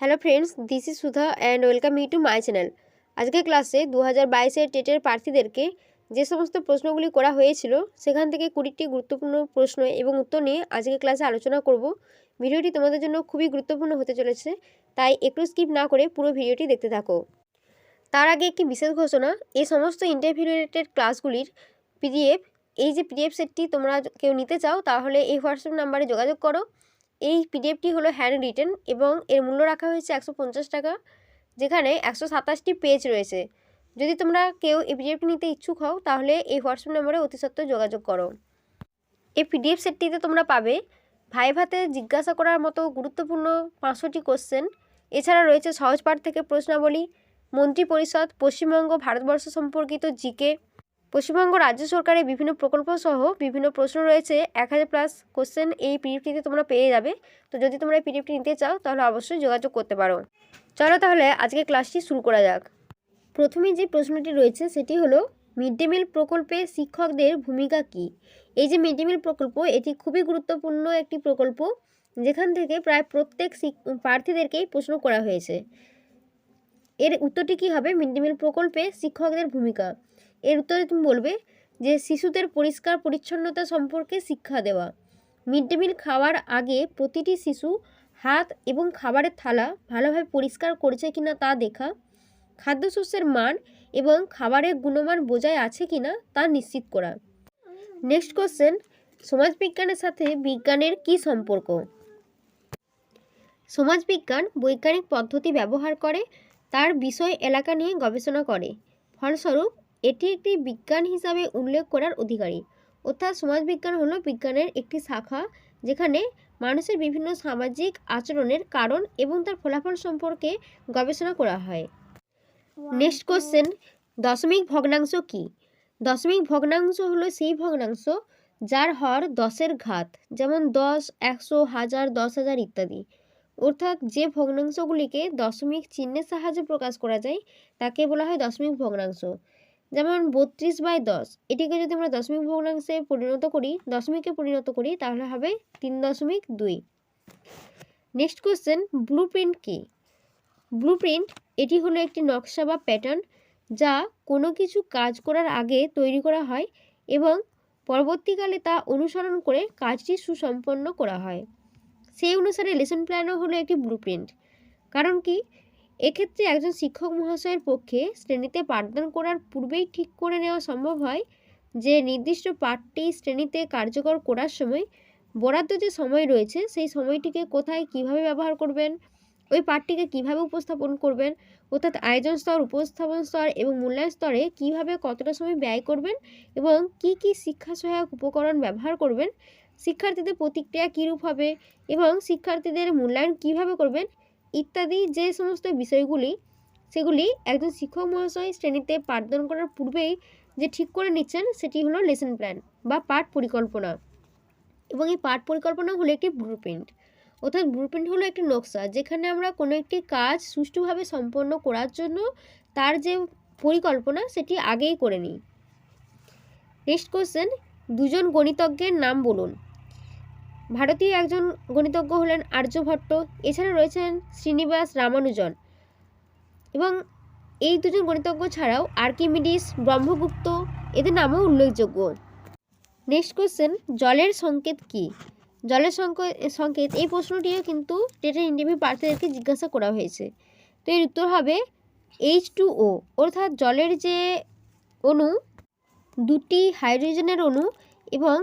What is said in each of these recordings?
Hello friends this is Sudha and welcome me to my channel আজকের ক্লাসে দু হাজার বাইশের টেটের প্রার্থীদেরকে যে সমস্ত প্রশ্নগুলি করা হয়েছিল, সেখান থেকে কুড়িটি গুরুত্বপূর্ণ প্রশ্ন এবং উত্তর নিয়ে আজকের ক্লাসে আলোচনা করব। ভিডিওটি তোমাদের জন্য খুবই গুরুত্বপূর্ণ হতে চলেছে, তাই একটু স্কিপ না করে পুরো ভিডিওটি দেখতে থাকো। তার আগে একটি বিশেষ ঘোষণা এই সমস্ত ইন্টারভিউ রিলেটেড ক্লাসগুলির পিডিএফ এই যে পিডিএফ সেটটি তোমরা কেউ নিতে চাও, তাহলে এই হোয়াটসঅ্যাপ নাম্বারে যোগাযোগ করো। এই পিডিএফটি হলো হ্যান্ড রিটেন এবং এর মূল্য রাখা হয়েছে একশো পঞ্চাশ টাকা, যেখানে একশো সাতাশটি পেজ রয়েছে। যদি তোমরা কেউ এই পিডিএফটি নিতে ইচ্ছুক হও, তাহলে এই হোয়াটসঅ্যাপ নম্বরে অতি সত্ত্বর যোগাযোগ করো। এই পিডিএফ সেটটিতে তোমরা পাবে ভাইভাতে জিজ্ঞাসা করার মতো গুরুত্বপূর্ণ পাঁচশোটি কোশ্চেন এছাড়া রয়েছে সহজ পাঠ থেকে প্রশ্নাবলী, মন্ত্রী পরিষদ, পশ্চিমবঙ্গ, ভারতবর্ষ সম্পর্কিত জিকে পশ্চিমবঙ্গ রাজ্য সরকারের বিভিন্ন প্রকল্প সহ বিভিন্ন প্রশ্ন রয়েছে। এক হাজার প্লাস কোশ্চেন এই পিডিএফটিতে তোমরা পেয়ে যাবে। তো যদি তোমরা এই পিডিএফটি নিতে চাও, তাহলে অবশ্যই যোগাযোগ করতে পারো। চলো তাহলে আজকে ক্লাসটি শুরু করা যাক। প্রথমে যে প্রশ্নটি রয়েছে, সেটি হলো মিড ডে মিল প্রকল্পে শিক্ষকদের ভূমিকা কী? এই যে মিড ডে মিল প্রকল্প, এটি খুবই গুরুত্বপূর্ণ একটি প্রকল্প, যেখান থেকে প্রায় প্রত্যেক প্রার্থীদেরকেই প্রশ্ন করা হয়েছে। এর উত্তরটি কী হবে? মিড ডে মিল প্রকল্পে শিক্ষকদের ভূমিকা। এর উত্তরে তুমি বলবে যে শিশুদের পরিষ্কার পরিচ্ছন্নতা সম্পর্কে শিক্ষা দেওয়া। মিড ডে মিল খাওয়ার আগে প্রতিটি শিশু হাত এবং খাবারের থালা ভালোভাবে পরিষ্কার করেছে কিনা তা দেখা, খাদ্যশস্যের মান এবং খাবারের গুণমান বোঝায় আছে কিনা তা নিশ্চিত করা। নেক্সট কোশ্চেন সমাজবিজ্ঞানের সাথে বিজ্ঞানের কি সম্পর্ক? সমাজবিজ্ঞান বৈজ্ঞানিক পদ্ধতি ব্যবহার করে, তার বিষয় এলাকা নিয়ে গবেষণা করে। ফলস্বরূপ এটি একটি বিজ্ঞান হিসাবে উল্লেখ করার অধিকারী। অর্থাৎ সমাজবিজ্ঞান হলো বিজ্ঞানের একটি শাখা যেখানে মানুষের বিভিন্ন সামাজিক আচরণের কারণ এবং তার ফলাফল সম্পর্কে গবেষণা করা হয়। নেক্সট কোশ্চেন, দশমিক ভগ্নাংশ কি? দশমিক ভগ্নাংশ হলো সেই ভগ্নাংশ যার হর দশের ঘাত, যেমন দশ, একশো, হাজার, দশ হাজার ইত্যাদি। অর্থাৎ যে ভগ্নাংশগুলিকে দশমিক চিহ্নের সাহায্যে প্রকাশ করা যায়, তাকে বলা হয় দশমিক ভগ্নাংশ। যেমন বত্রিশ বাই দশ, এটিকে যদি আমরা দশমিক ভগ্নাংশে পরিণত করি, দশমিকে পরিণত করি, তাহলে হবে তিন দশমিক দুই। নেক্সট কোশ্চেন ব্লু প্রিন্ট কী? ব্লু প্রিন্ট এটি হলো একটি নকশা বা প্যাটার্ন যা কোনো কিছু কাজ করার আগে তৈরি করা হয় এবং পরবর্তীকালে তা অনুসরণ করে কাজটি সুসম্পন্ন করা হয়। সেই অনুসারে লেসন প্ল্যানও হলো একটি ব্লু প্রিন্ট কারণ কি? এক্ষেত্রে একজন শিক্ষক মহাশয়ের পক্ষে শ্রেণীতে পাঠদান করার পূর্বেই ঠিক করে নেওয়া সম্ভব হয় যে নির্দিষ্ট পাঠটি শ্রেণীতে কার্যকর করার সময় বরাদ্দ যে সময় রয়েছে, সেই সময়টিকে কোথায় কীভাবে ব্যবহার করবেন, ওই পাঠটিকে কীভাবে উপস্থাপন করবেন, অর্থাৎ আয়োজন স্তর, উপস্থাপন স্তর এবং মূল্যায়ন স্তরে কীভাবে কতটা সময় ব্যয় করবেন এবং কি কি শিক্ষা সহায়ক উপকরণ ব্যবহার করবেন, শিক্ষার্থীদের প্রতিক্রিয়া কীরূপ হবে এবং শিক্ষার্থীদের মূল্যায়ন কীভাবে করবেন ইত্যাদি যে সমস্ত বিষয়গুলি, সেগুলি একজন শিক্ষক মহাশয় শ্রেণীতে পাঠদান করার পূর্বেই যে ঠিক করে নিচ্ছেন, সেটি হলো লেসন প্ল্যান বা পাঠ পরিকল্পনা। এবং এই পাঠ পরিকল্পনা হলো একটি ব্লু প্রিন্ট অর্থাৎ ব্লু প্রিন্ট হলো একটি নকশা, যেখানে আমরা কোনো একটি কাজ সুষ্ঠুভাবে সম্পন্ন করার জন্য তার যে পরিকল্পনা, সেটি আগেই করে নিই। নেক্সট কোশ্চেন দুজন গণিতজ্ঞের নাম বলুন। ভারতীয় একজন গণিতজ্ঞ হলেন আর্যভট্ট এছাড়া রয়েছেন শ্রীনিবাস রামানুজন। এবং এই দুজন গণিতজ্ঞ ছাড়াও আর্কিমিডিস, ব্রহ্মগুপ্ত, এদের নামও উল্লেখযোগ্য। নেক্সট কোশ্চেন জলের সংকেত কি? জলের সংকেত, এই প্রশ্নটিও কিন্তু টেটের ইন্টারভিউ প্রার্থীদেরকে জিজ্ঞাসা করা হয়েছে। তো এর উত্তর হবে এইচ টু ও অর্থাৎ জলের যে অণু, দুটি হাইড্রোজেনের অণু এবং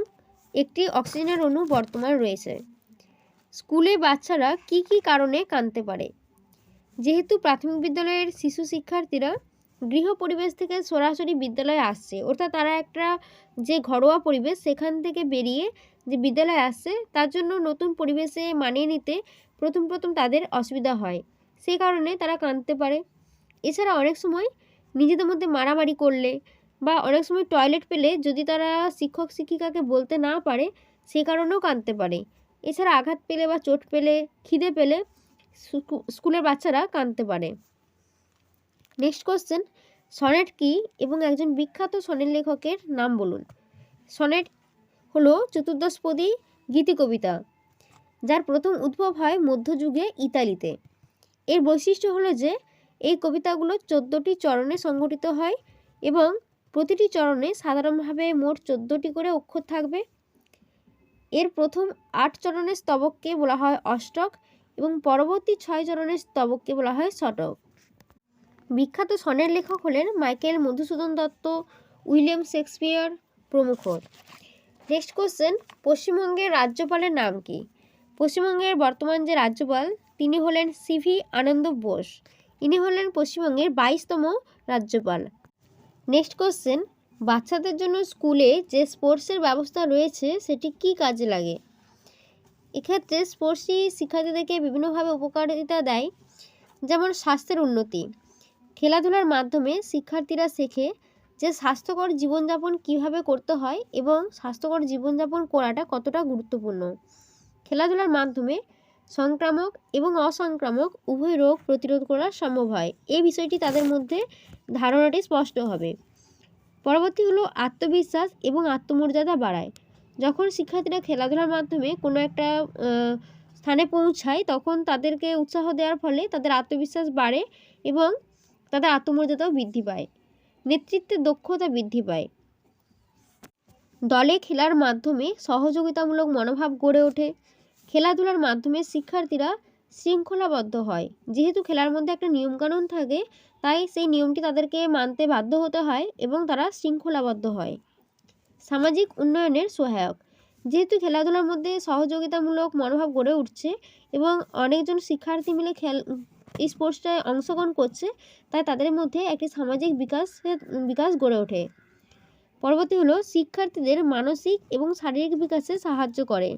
একটি অক্সিজেনের অণু বর্তমান রয়েছে। স্কুলে বাচ্চারা কি কি কারণে কাঁদতে পারে? যেহেতু প্রাথমিক বিদ্যালয়ের শিশু শিক্ষার্থীরা গৃহ পরিবেশ থেকে সরাসরি বিদ্যালয়ে আসছে, অর্থাৎ তারা একটা যে ঘরোয়া পরিবেশ সেখান থেকে বেরিয়ে যে বিদ্যালয়ে আসছে, তার জন্য নতুন পরিবেশে মানিয়ে নিতে প্রথম প্রথম তাদের অসুবিধা হয়। সেই কারণে তারা কাঁদতে পারে। এছাড়া অনেক সময় নিজেদের মধ্যে মারামারি করলে বা অনেক সময় টয়লেট পেলে যদি তারা শিক্ষক শিক্ষিকাকে বলতে না পারে, সে কারণেও কাঁদতে পারে। এছাড়া আঘাত পেলে বা চোট পেলে, খিদে পেলে স্কুলের বাচ্চারা কাঁদতে পারে। নেক্সট কোশ্চেন সনেট কি এবং একজন বিখ্যাত সনেট লেখকের নাম বলুন। সনেট হলো চতুর্দশপদী গীতি কবিতা, যার প্রথম উদ্ভব হয় মধ্যযুগে ইতালিতে। এর বৈশিষ্ট্য হলো যে, এই কবিতাগুলো চোদ্দোটি চরণে সংগঠিত হয় এবং প্রতিটি চরণে সাধারণভাবে মোট চোদ্দোটি করে অক্ষর থাকবে। এর প্রথম আট চরণের স্তবককে বলা হয় অষ্টক এবং পরবর্তী ছয় চরণের স্তবককে বলা হয় শতক বিখ্যাত সনের লেখক হলেন Michael Madhusudan Dutta, William Shakespeare প্রমুখ। নেক্সট কোশ্চেন, পশ্চিমবঙ্গের রাজ্যপালের নাম কি? পশ্চিমবঙ্গের বর্তমান যে রাজ্যপাল, তিনি হলেন সিভি আনন্দ বোস। ইনি হলেন পশ্চিমবঙ্গের বাইশতম রাজ্যপাল। নেক্সট কোশ্চেন বাচ্চাদের জন্য স্কুলে যে স্পোর্টসের ব্যবস্থা রয়েছে, সেটি কি কাজে লাগে? এক্ষেত্রে স্পোর্টসই শিক্ষার্থীদেরকে বিভিন্নভাবে উপকারিতা দেয়, যেমন স্বাস্থ্যের উন্নতি। খেলাধুলার মাধ্যমে শিক্ষার্থীরা শেখে যে স্বাস্থ্যকর জীবনযাপন কীভাবে করতে হয় এবং স্বাস্থ্যকর জীবনযাপন করাটা কতটা গুরুত্বপূর্ণ। খেলাধুলার মাধ্যমে সংক্রামক এবং অসংক্রামক উভয় রোগ প্রতিরোধ করা সম্ভব হয়। এই বিষয়টি তাদের মধ্যে ধারণাটি স্পষ্ট হবে। পরবর্তী হলো আত্মবিশ্বাস এবং আত্মমর্যাদা বাড়ায়। যখন শিক্ষার্থীরা খেলাধুলার মাধ্যমে কোনো একটা স্থানে পৌঁছায়, তখন তাদেরকে উৎসাহ দেওয়ার ফলে তাদের আত্মবিশ্বাস বাড়ে এবং তাদের আত্মমর্যাদাও বৃদ্ধি পায় নেতৃত্বের দক্ষতা বৃদ্ধি পায়। দলে খেলার মাধ্যমে সহযোগিতামূলক মনোভাব গড়ে ওঠে। খেলাধুলার মাধ্যমে শিক্ষার্থীরা শৃঙ্খলাবদ্ধ হয়। যেহেতু খেলার মধ্যে একটা নিয়মকানুন থাকে তাই সেই নিয়মটি তাদেরকে মানতে বাধ্য হতে হয় এবং তারা শৃঙ্খলাবদ্ধ হয়। সামাজিক উন্নয়নের সহায়ক। যেহেতু খেলাধুলার মধ্যে সহযোগিতামূলক মনোভাব গড়ে উঠছে এবং অনেকজন শিক্ষার্থী মিলে খেল এই স্পোর্টসটায় অংশগ্রহণ করছে, তাই তাদের মধ্যে একটি সামাজিক বিকাশের বিকাশ গড়ে ওঠে। পরবর্তী হলো শিক্ষার্থীদের মানসিক এবং শারীরিক বিকাশে সাহায্য করে।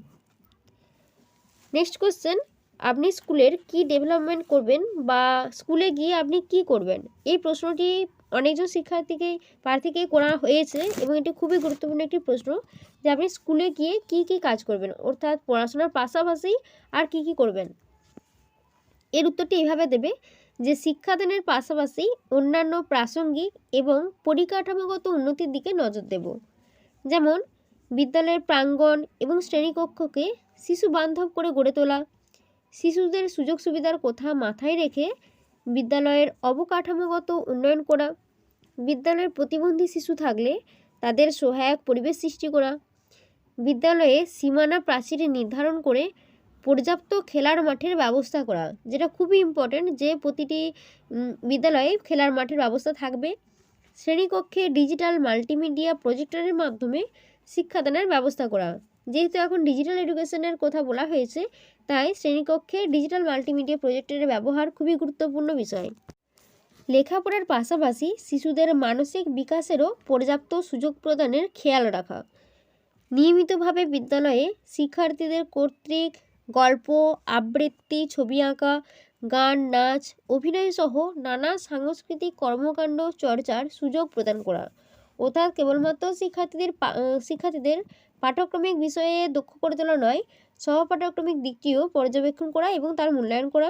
নেক্সট কোশ্চেন আপনি স্কুলের কি ডেভেলপমেন্ট করবেন বা স্কুলে গিয়ে আপনি কি করবেন? এই প্রশ্নটি অনেকজন শিক্ষার্থীকে, প্রার্থীকে করা হয়েছে এবং এটি খুবই গুরুত্বপূর্ণ একটি প্রশ্ন যে আপনি স্কুলে গিয়ে কি কি কাজ করবেন? অর্থাৎ পড়াশোনার পাশাপাশি আর কি কি করবেন? এর উত্তরটি এইভাবে দেবে যে শিক্ষাদানের পাশাপাশি অন্যান্য প্রাসঙ্গিক এবং পরিকাঠামোগত উন্নতির দিকে নজর দেব। যেমন, বিদ্যালয়ের প্রাঙ্গণ এবং শ্রেণীকক্ষকে শিশু বান্ধব করে গড়ে তোলা শিশুদের সুযোগ সুবিধার কথা মাথায় রেখে বিদ্যালয়ের অবকাঠামোগত উন্নয়ন করা, বিদ্যালয়ের প্রতিবন্ধী শিশু থাকলে তাদের সহায়ক পরিবেশ সৃষ্টি করা, বিদ্যালয়ে সীমানা প্রাচীর নির্ধারণ করে পর্যাপ্ত খেলার মাঠের ব্যবস্থা করা, যেটা খুবই ইম্পর্ট্যান্ট যে প্রতিটি বিদ্যালয়ে খেলার মাঠের ব্যবস্থা থাকবে। শ্রেণীকক্ষে ডিজিটাল মাল্টিমিডিয়া প্রজেক্টরের মাধ্যমে শিক্ষাদানের ব্যবস্থা করা। যেহেতু এখন ডিজিটাল এডুকেশনের কথা বলা হয়েছে, তাই শ্রেণীকক্ষে ডিজিটাল মাল্টিমিডিয়া প্রজেক্টরের ব্যবহার খুবই গুরুত্বপূর্ণ বিষয়। লেখাপড়ার পাশাপাশি শিশুদের মানসিক বিকাশেরও পর্যাপ্ত সুযোগ প্রদানের খেয়াল রাখা। নিয়মিতভাবে বিদ্যালয়ে শিক্ষার্থীদের কর্তৃক গল্প, আবৃত্তি, ছবি আঁকা, গান, নাচ, অভিনয় সহ নানা সাংস্কৃতিক কর্মকাণ্ড, চর্চার সুযোগ প্রদান করা। অর্থাৎ কেবলমাত্র শিক্ষার্থীদের শিক্ষার্থীদের পাঠ্যক্রমিক বিষয়ে দক্ষ করে তোলা নয়। সহপাঠ্যক্রমিক দিকটিও পর্যবেক্ষণ করা এবং তার মূল্যায়ন করা,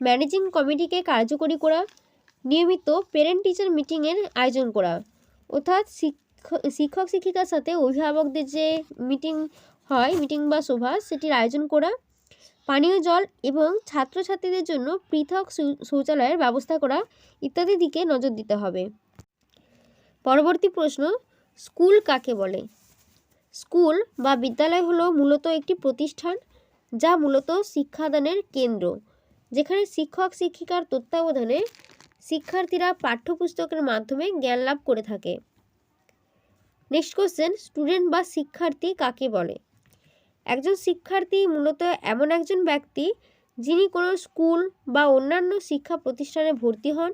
ম্যানেজিং কমিটিকে কার্যকরী করা, নিয়মিত পেরেন্ট টিচার মিটিংয়ের আয়োজন করা। অর্থাৎ শিক্ষক শিক্ষিকার সাথে অভিভাবকদের যে মিটিং হয় মিটিং বা সভা, সেটির আয়োজন করা, পানীয় জল এবং ছাত্রছাত্রীদের জন্য পৃথক শৌচালয়ের ব্যবস্থা করা ইত্যাদি দিকে নজর দিতে হবে। পরবর্তী প্রশ্ন, স্কুল কাকে বলে? স্কুল বা বিদ্যালয় হলো মূলত একটি প্রতিষ্ঠান যা মূলত শিক্ষাদানের কেন্দ্র, যেখানে শিক্ষক, শিক্ষিকার তত্ত্বাবধানে শিক্ষার্থীরা পাঠ্যপুস্তকের মাধ্যমে জ্ঞান লাভ করে থাকে। নেক্সট কোশ্চেন স্টুডেন্ট বা শিক্ষার্থী কাকে বলে? একজন শিক্ষার্থী মূলত এমন একজন ব্যক্তি যিনি কোনো স্কুল বা অন্যান্য শিক্ষা প্রতিষ্ঠানে ভর্তি হন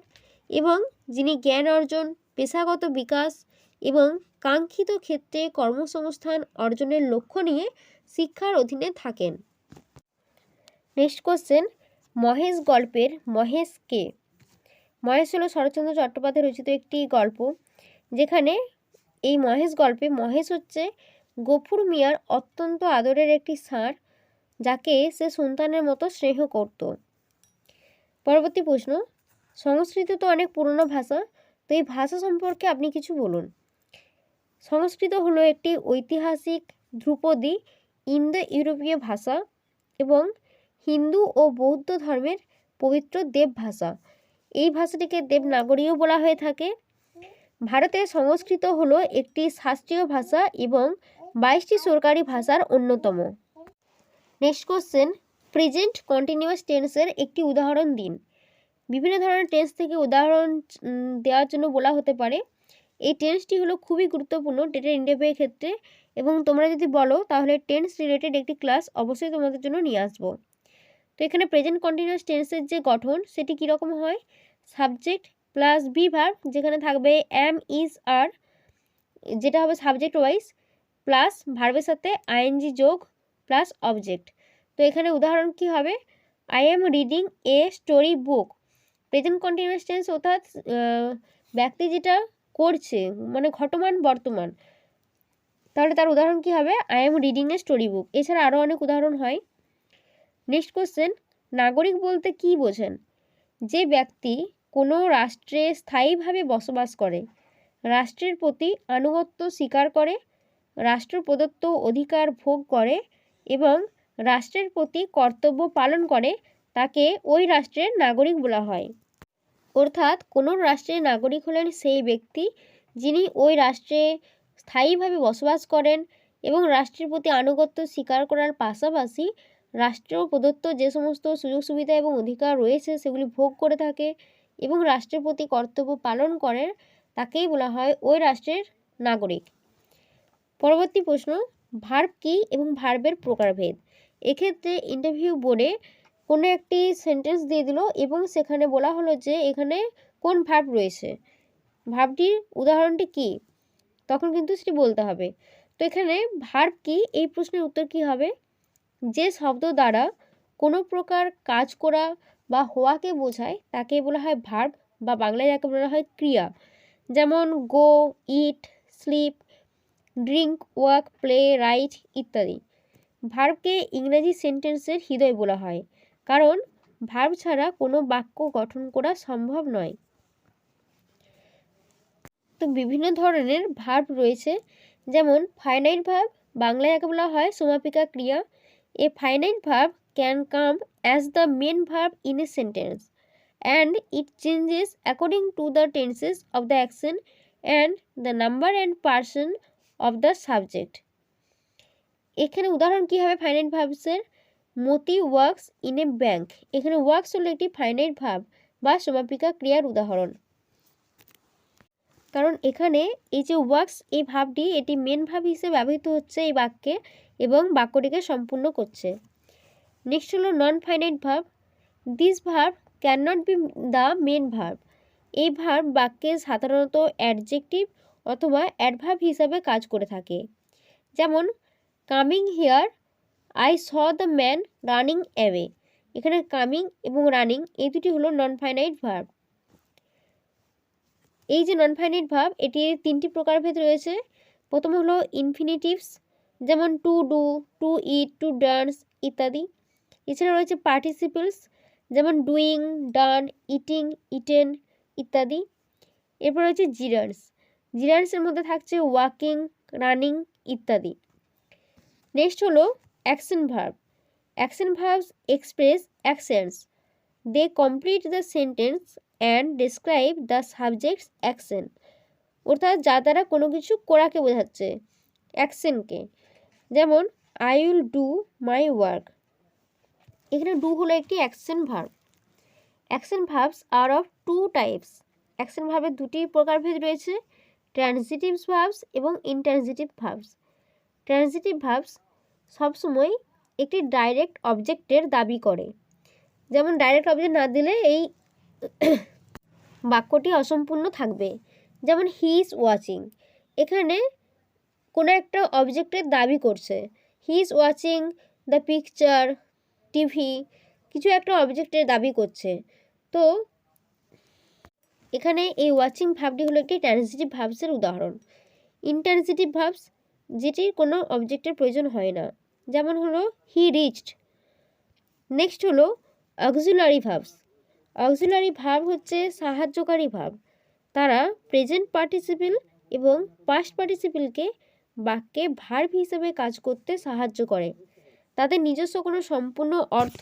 এবং যিনি জ্ঞান অর্জন, পেশাগত বিকাশ এবং কাঙ্ক্ষিত ক্ষেত্রে কর্মসংস্থান অর্জনের লক্ষ্য নিয়ে শিক্ষার অধীনে থাকেন। নেক্সট কোশ্চেন মহেশ গল্পের মহেশ কে? মহেশ হলো শরৎচন্দ্র চট্টোপাধ্যায় রচিত একটি গল্প, যেখানে এই মহেশ গল্পে মহেশ হচ্ছে গফুর মিয়ার অত্যন্ত আদরের একটি ষাঁড় যাকে সে সন্তানের মতো স্নেহ করত। পরবর্তী প্রশ্ন, সংস্কৃত তো অনেক পুরনো ভাষা, তো এই ভাষা সম্পর্কে আপনি কিছু বলুন। সংস্কৃত হলো একটি ঐতিহাসিক ধ্রুপদী ইন্দো ইউরোপীয় ভাষা এবং হিন্দু ও বৌদ্ধ ধর্মের পবিত্র দেব ভাষা এই ভাষাটিকে দেবনাগরীও বলা হয়ে থাকে। ভারতের সংস্কৃত হলো একটি শাস্ত্রীয় ভাষা এবং বাইশটি সরকারি ভাষার অন্যতম। নেক্সট কোশ্চেন, প্রেজেন্ট কন্টিনিউয়াস টেন্সের একটি উদাহরণ দিন। বিভিন্ন ধরনের টেন্স থেকে উদাহরণ দেওয়ার জন্য বলা হতে পারে। এই টেন্সটি হলো খুবই গুরুত্বপূর্ণ ডেটা ইন্টারভিউয়ের ক্ষেত্রে এবং তোমরা যদি বলো তাহলে টেন্স রিলেটেড একটি ক্লাস অবশ্যই তোমাদের জন্য নিয়ে আসব। তো এখানে প্রেজেন্ট কন্টিনিউয়াস টেন্সের যে গঠন সেটি কীরকম হয়? সাবজেক্ট প্লাস বি ভার্ব যেখানে থাকবে এম ইজ আর যেটা হবে সাবজেক্ট ওয়াইজ প্লাস ভার্বের সাথে আইএনজি যোগ প্লাস অবজেক্ট তো এখানে উদাহরণ কি হবে? I am reading a story book present continuous tense অর্থাৎ ব্যক্তি যেটা করছে মানে ঘটমান বর্তমান। তাহলে তার উদাহরণ কি হবে? I am reading a story book এছাড়া আরও অনেক উদাহরণ হয়। নেক্সট কোশ্চেন নাগরিক বলতে কি বোঝেন? যে ব্যক্তি কোনো রাষ্ট্রে স্থায়ীভাবে বসবাস করে, রাষ্ট্রের প্রতি আনুগত্য স্বীকার করে, রাষ্ট্র প্রদত্ত অধিকার ভোগ করে এবং রাষ্ট্রের প্রতি কর্তব্য পালন করে, তাকে ওই রাষ্ট্রের নাগরিক বলা হয়। অর্থাৎ কোনো রাষ্ট্রের নাগরিক হলেন সেই ব্যক্তি যিনি ওই রাষ্ট্রে স্থায়ীভাবে বসবাস করেন এবং রাষ্ট্রের প্রতি আনুগত্য স্বীকার করার পাশাপাশি রাষ্ট্র প্রদত্ত যে সমস্ত সুযোগ সুবিধা এবং অধিকার রয়েছে সেগুলি ভোগ করে থাকে এবং রাষ্ট্রের প্রতি কর্তব্য পালন করেন, তাকেই বলা হয় ওই রাষ্ট্রের নাগরিক। পরবর্তী প্রশ্ন, ভার্ব কী এবং ভার্বের প্রকারভেদ? এক্ষেত্রে ইন্টারভিউ বোর্ডে কোনো একটি সেন্টেন্স দিয়ে দিল এবং সেখানে বলা হলো যে এখানে কোন ভাব রয়েছে। ভাবটির উদাহরণটি কী? তখন কিন্তু সেটি বলতে হবে। তো এখানে ভার্ব কী? এই প্রশ্নের উত্তর কী হবে? যে শব্দ দ্বারা কোনো প্রকার কাজ করা বা হওয়াকে বোঝায় তাকে বলা হয় ভার্ব বা বাংলায় যাকে বলা হয় ক্রিয়া। যেমন go eat sleep drink walk play write ইত্যাদি। ভার্বকে ইংরেজি সেন্টেন্সের হৃদয় বলা হয়। কারণ ভার্ব ছাড়া কোনো বাক্য গঠন করা সম্ভব নয়। তো বিভিন্ন ধরনের ভার্ব রয়েছে, যেমন ফাইনাইট ভার্ব, বাংলায় যাকে বলা হয় সমাপিকা ক্রিয়া। A finite verb can come as the main verb in a sentence and it changes according to the tenses of the action and the number and person of the subject এখানে উদাহরণ কী হবে finite ভার্বসের? Moti works in a bank. এখানে works হলো একটি finite ভাব বা সমাপিকা ক্রিয়ার উদাহরণ। কারণ এখানে এই যে ওয়ার্কস, এই ভাবটি এটি মেন ভাব হিসেবে ব্যবহৃত হচ্ছে এই বাক্যে এবং বাক্যটিকে সম্পূর্ণ করছে। নেক্সট হলো non finite verb. This verb can not be the main verb. এই ভাব বাক্যে সাধারণত অ্যাডজেক্টিভ অথবা অ্যাডভার্ব হিসাবে কাজ করে থাকে। যেমন coming here I saw the man running away এখানে কামিং এবং রানিং এই দুটি হলো নন ফাইনাইট ভার্ব এই যে নন ফাইনাইট ভার্ব এটির তিনটি প্রকারভেদ রয়েছে। প্রথম হলো ইনফিনিটিভস যেমন to do to eat to dance ইত্যাদি। এছাড়া রয়েছে পার্টিসিপলস যেমন ডুইং ডান ইটিং ইটেন ইত্যাদি। এরপর রয়েছে জিরার্স জিরার্সের মধ্যে থাকছে ওয়াকিং রানিং ইত্যাদি। নেক্সট হলো action verb action verbs express actions they complete the sentence and describe the subject's action অর্থাৎ যা দ্বারা কোনো কিছু করাকে বোঝাচ্ছে অ্যাকশনকে যেমন I will do my work এখানে ডু হলো একটি action verb action verbs R of two types action ভার্বের দুটি প্রকারভেদ রয়েছে। ট্রানজিটিভ ভার্বস এবং ইনট্রানজিটিভ ভার্বস ট্রানজিটিভ ভার্বস সবসময় একটি ডাইরেক্ট অবজেক্টের দাবি করে। যেমন ডাইরেক্ট অবজেক্ট না দিলে এই বাক্যটি অসম্পূর্ণ থাকবে। যেমন হি ইজ ওয়াচিং এখানে কোনো একটা অবজেক্টের দাবি করছে। He is watching the picture TV কিছু একটা অবজেক্টের দাবি করছে। তো এখানে এই ওয়াচিং ভাবটি হলো একটি ট্রানজিটিভ ভাবসের উদাহরণ। ইনট্রানজিটিভ ভাবস যেটির কোনো অবজেক্টের প্রয়োজন হয় না। যেমন হলো হি রিচড নেক্সট হলো অক্সিলারি ভাবস অক্সিলারি ভাব হচ্ছে সাহায্যকারী ভাব তারা প্রেজেন্ট পার্টিসিপেল এবং পাস্ট পার্টিসিপেলকে বাক্যে ভার্ব হিসেবে কাজ করতে সাহায্য করে। তাদের নিজস্ব কোনো সম্পূর্ণ অর্থ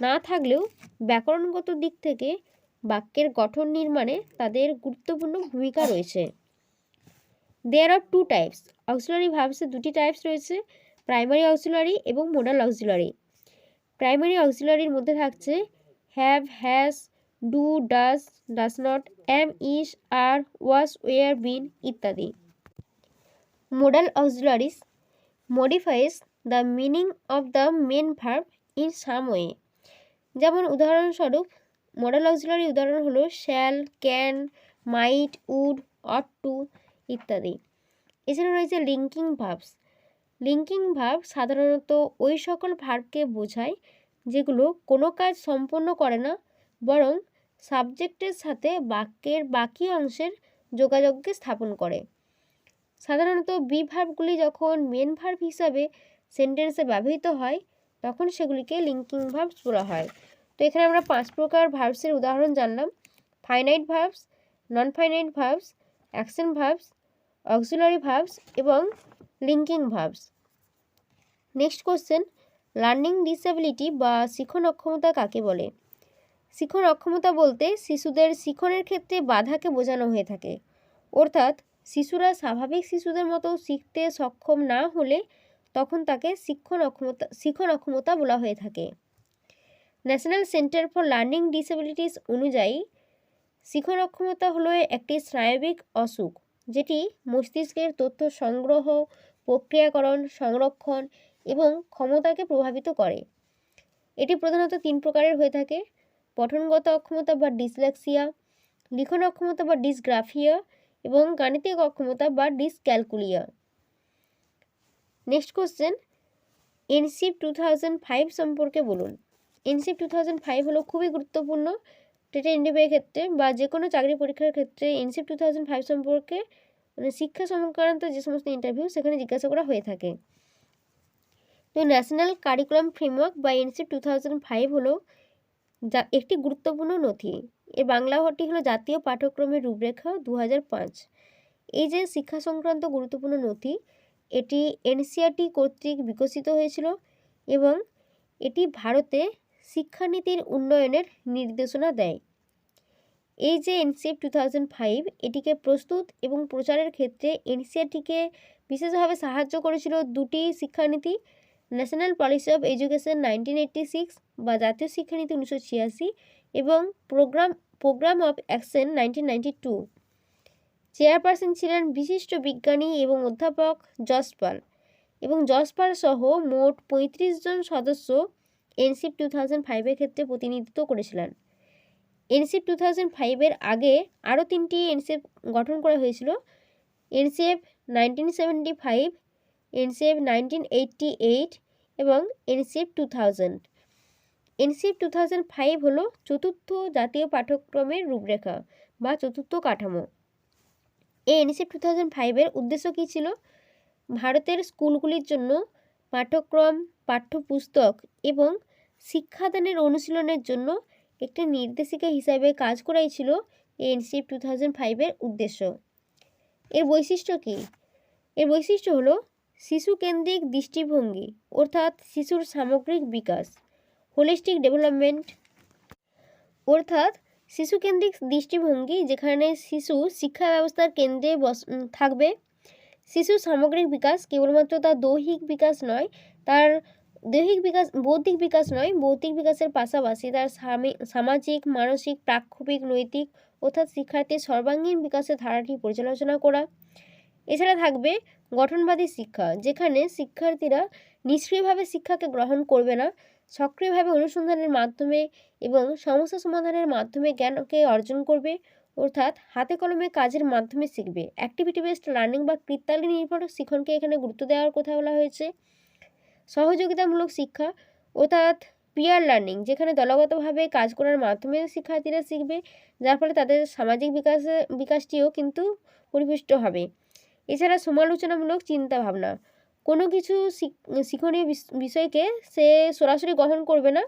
না থাকলেও ব্যাকরণগত দিক থেকে বাক্যের গঠন নির্মাণে তাদের গুরুত্বপূর্ণ ভূমিকা রয়েছে। There are two types auxiliary ভার্বসের দুটি টাইপস রয়েছে প্রাইমারি অক্সিলারি এবং মোডাল অক্সিলারি প্রাইমারি অক্সিলারির মধ্যে থাকছে have has do does does not am is are was were been ইত্যাদি। Modal auxiliaries modifies the meaning of the main verb in some way যেমন উদাহরণস্বরূপ modal auxiliary উদাহরণ হলো shall can might would ought to ইত্যাদি। এছাড়া রয়েছে linking verbs linking verb সাধারণত ওই সকল ভার্বকে বোঝায় যেগুলো কোনো কাজ সম্পন্ন করে না, বরং সাবজেক্টের সাথে বাক্যের বাকি অংশের যোগাযোগকে স্থাপন করে। সাধারণত বি ভার্বগুলি যখন মেন ভার্ব হিসাবে সেন্টেন্সে ব্যবহৃত হয়, তখন সেগুলিকে লিঙ্কিং ভার্বস বলা হয়। তো এখানে আমরা পাঁচ প্রকার ভার্বসের উদাহরণ জানলাম। Finite verbs non finite verbs action verbs auxiliary verbs এবং linking verbs. Next question, learning disability বা শিখন অক্ষমতা কাকে বলে? শিখন অক্ষমতা বলতে শিশুদের শিখনের ক্ষেত্রে বাধাকে বোঝানো হয়ে থাকে। অর্থাৎ শিশুরা স্বাভাবিক শিশুদের মতো শিখতে সক্ষম না হলে তখন তাকে শিক্ষণ অক্ষমতা, শিখন অক্ষমতা বলা হয়ে থাকে। National Center for Learning Disabilities অনুযায়ী, শিখন অক্ষমতা হলো একটি স্নায়বিক অসুখ। যেটি মস্তিষ্কের তথ্য সংগ্রহ, প্রক্রিয়াকরণ, সংরক্ষণ এবং ক্ষমতাকে প্রভাবিত করে। এটি প্রধানত তিন প্রকারের হয়ে থাকে। পঠনগত অক্ষমতা বা ডিসলেক্সিয়া, লিখন অক্ষমতা বা ডিসগ্রাফিয়া এবং গাণিতিক অক্ষমতা বা ডিসক্যালকুলিয়া। নেক্সট কোশ্চেন, এনসিপ টু থাউজেন্ড ফাইভ সম্পর্কে বলুন। এনসিপ টু থাউজেন্ড ফাইভ হলো খুবই গুরুত্বপূর্ণ টেটে ইন্ডিপের ক্ষেত্রে বা যে কোনো চাকরি পরীক্ষার ক্ষেত্রে এনসিপ টু থাউজেন্ড ফাইভ সম্পর্কে মানে শিক্ষা সংক্রান্ত যে সমস্ত ইন্টারভিউ সেখানে জিজ্ঞাসা করা হয়ে থাকে। তো ন্যাশনাল কারিকুলাম ফ্রেমওয়ার্ক বা এনসিপ টু থাউজেন্ড ফাইভ হলো যা একটি গুরুত্বপূর্ণ নথি। এর বাংলা হটি হলো জাতীয় পাঠ্যক্রমের রূপরেখা দু এই যে শিক্ষা সংক্রান্ত গুরুত্বপূর্ণ নথি, এটি এনসিআরটি কর্তৃক বিকশিত হয়েছিল এবং এটি ভারতে শিক্ষানীতির উন্নয়নের নির্দেশনা দেয়। এই যে এনসিএফ টু থাউজেন্ড ফাইভ, এটিকে প্রস্তুত এবং প্রচারের ক্ষেত্রে এনসিআরটিকে বিশেষভাবে সাহায্য করেছিল দুটি শিক্ষানীতি National Policy of Education nineteen eighty six বা জাতীয় শিক্ষানীতি উনিশশো ছিয়াশি এবং programme programme of action nineteen ninety two chairperson ছিলেন বিশিষ্ট বিজ্ঞানী এবং অধ্যাপক যশপাল এবং যশপাল সহ মোট পঁয়ত্রিশ জন সদস্য এনসিপ টু থাউজেন্ড ফাইভের ক্ষেত্রে প্রতিনিধিত্ব করেছিলেন। এনসিপ টু থাউজেন্ড ফাইভের আগে আরও তিনটি এনসিএফ গঠন করা হয়েছিল। NCF nineteen seventy five, NCF nineteen eighty eight এবং NCF two thousand. NCF two thousand five হলো চতুর্থ জাতীয় পাঠ্যক্রমের রূপরেখা বা চতুর্থ কাঠামো। এই এনসিএফ টু থাউজেন্ড ফাইভের উদ্দেশ্য কী ছিল? ভারতের স্কুলগুলির জন্য পাঠ্যক্রম, পাঠ্যপুস্তক এবং শিক্ষাদানের অনুশীলনের জন্য একটি নির্দেশিকা হিসাবে কাজ করাই ছিল এনসিএফ টু থাউজেন্ড ফাইভের উদ্দেশ্য। এর বৈশিষ্ট্য কী? এর বৈশিষ্ট্য হলো শিশুকেন্দ্রিক দৃষ্টিভঙ্গি, অর্থাৎ শিশুর সামগ্রিক বিকাশ হোলিস্টিক ডেভেলপমেন্ট অর্থাৎ শিশুকেন্দ্রিক দৃষ্টিভঙ্গি যেখানে শিশু শিক্ষা ব্যবস্থার কেন্দ্রে বস থাকবে। শিশুর সামগ্রিক বিকাশ কেবলমাত্র তার দৈহিক বিকাশ নয়, তার দৈহিক বিকাশ, বৌদ্ধিক বিকাশ নয়, বৌদ্ধিক বিকাশের পাশাপাশি তার সামাজিক, মানসিক, প্রাক্ষোভিক, নৈতিক অর্থাৎ শিক্ষার্থীর সর্বাঙ্গীন বিকাশের ধারাটি পর্যালোচনা করা। এছাড়া থাকবে গঠনবাদী শিক্ষা, যেখানে শিক্ষার্থীরা নিষ্ক্রিয়ভাবে শিক্ষাকে গ্রহণ করবে না, সক্রিয়ভাবে অনুসন্ধানের মাধ্যমে এবং সমস্যা সমাধানের মাধ্যমে জ্ঞানকে অর্জন করবে অর্থাৎ হাতে কলমে কাজের মাধ্যমে শিখবে। অ্যাক্টিভিটি বেসড লার্নিং বা কৃত্যালী নির্ভর শিক্ষণকে এখানে গুরুত্ব দেওয়ার কথা বলা হয়েছে। সহযোগিতামূলক শিক্ষা, অর্থাৎ পিয়ার লার্নিং যেখানে দলগতভাবে কাজ করার মাধ্যমে শিক্ষার্থীরা শিখবে, যার ফলে তাদের সামাজিক বিকাশ, বিকাশটিও কিন্তু পরিপুষ্ট হবে। এছাড়া সমালোচনামূলক চিন্তাভাবনা, কোনো কিছু শিক্ষণীয় বিষয়কে সে সরাসরি গ্রহণ করবে না।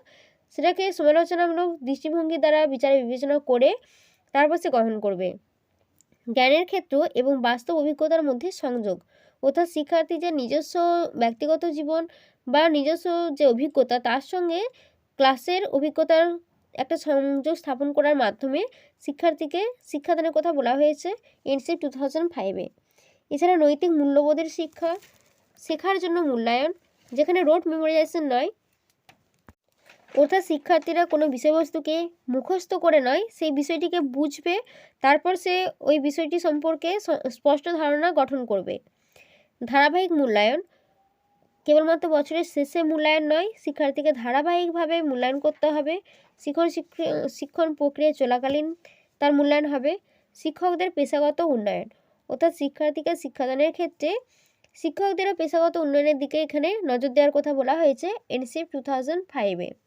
সেটাকে সমালোচনামূলক দৃষ্টিভঙ্গি দ্বারা বিচারে বিবেচনা করে তারপর সে গ্রহণ করবে। জ্ঞানের ক্ষেত্র এবং বাস্তব অভিজ্ঞতার মধ্যে সংযোগ। অর্থাৎ শিক্ষার্থী যে নিজস্ব ব্যক্তিগত জীবন বা নিজস্ব যে অভিজ্ঞতা, তার সঙ্গে ক্লাসের অভিজ্ঞতার একটা সংযোগ স্থাপন করার মাধ্যমে শিক্ষার্থীকে শিক্ষাদানের কথা বলা হয়েছে এনসিপ টু থাউজেন্ড ফাইভে এছাড়া নৈতিক মূল্যবোধের শিক্ষা, শেখার জন্য মূল্যায়ন, যেখানে রোড মেমোরাইজেশন নয় অর্থাৎ শিক্ষার্থীরা কোনো বিষয়বস্তুকে মুখস্থ করে নয়, সেই বিষয়টিকে বুঝবে, তারপর সে ওই বিষয়টি সম্পর্কে স্পষ্ট ধারণা গঠন করবে। ধারাবাহিক মূল্যায়ন, কেবলমাত্র বছরের শেষে মূল্যায়ন নয়, শিক্ষার্থীকে ধারাবাহিকভাবে মূল্যায়ন করতে হবে। শিক্ষণ শিক্ষ- শিক্ষণ প্রক্রিয়া চলাকালীন তার মূল্যায়ন হবে। শিক্ষকদের পেশাগত উন্নয়ন, অর্থাৎ শিক্ষার্থীকে শিক্ষাদানের ক্ষেত্রে শিক্ষকদেরও পেশাগত উন্নয়নের দিকে এখানে নজর দেওয়ার কথা বলা হয়েছে এনসিএফ টু থাউজেন্ড ফাইভে।